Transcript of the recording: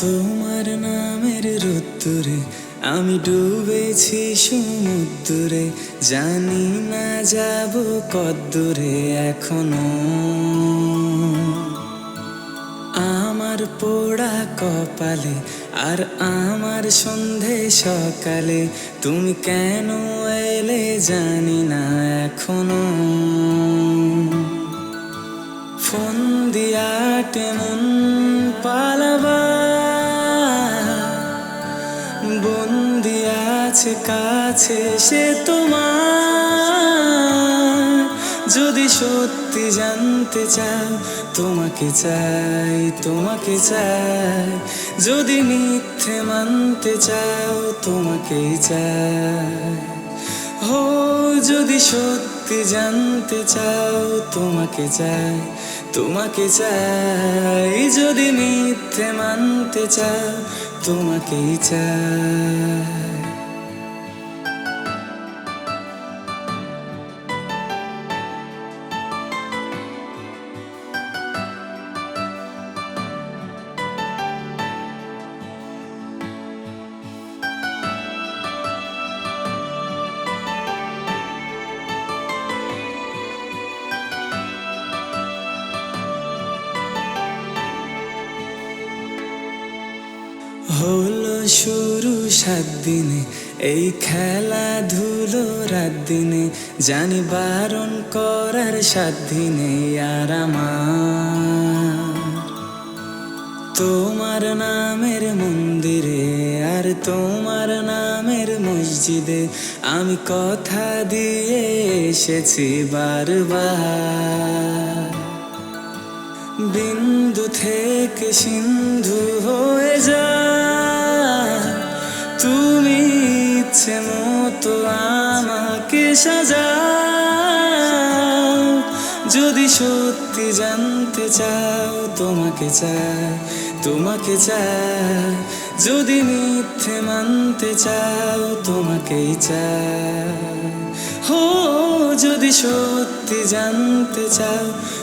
তোমার নামের রোদ্দুরে আমি ডুবেছি সমুদ্রে জানি না যাব কদ্দূরে এখনও। আমার পোড়া কপালে আর আমার সন্ধে সকালে তুমি কেন এলে জানি না এখনও। ফোন দিয়া তেমন পালাবা। আছে কাছে সে তোমার। যদি সত্যি জানতে চাও তোমাকে চাই তোমাকে চাই যদি মিথ্যে মানতে চাও, তোমাকেই চাই হো যদি সত্যি জানতে চাও, তোমাকে চাই তোমাকে চাই যদি মিথ্যে মানতে চাও, তোমাকেই চাই হলো শুরু সাত দিনে, এই খেলাধুলো রাত দিনে জানি বারণ করার সাত দিনে আর তোমার নামের মন্দিরে আর তোমার নামের মসজিদে আমি কথা দিয়ে এসেছি বারবার। বিন্দু থেকে সিন্ধু হয়ে যা ইচ্ছে মতো আমাকে সাজাও। যদি সত্যি জানতে চাও, তোমাকে চাই তোমাকে চাই। যদি মিথ্যে মানতে চাও, তোমাকেই চাই। হো, যদি সত্যি জানতে চাও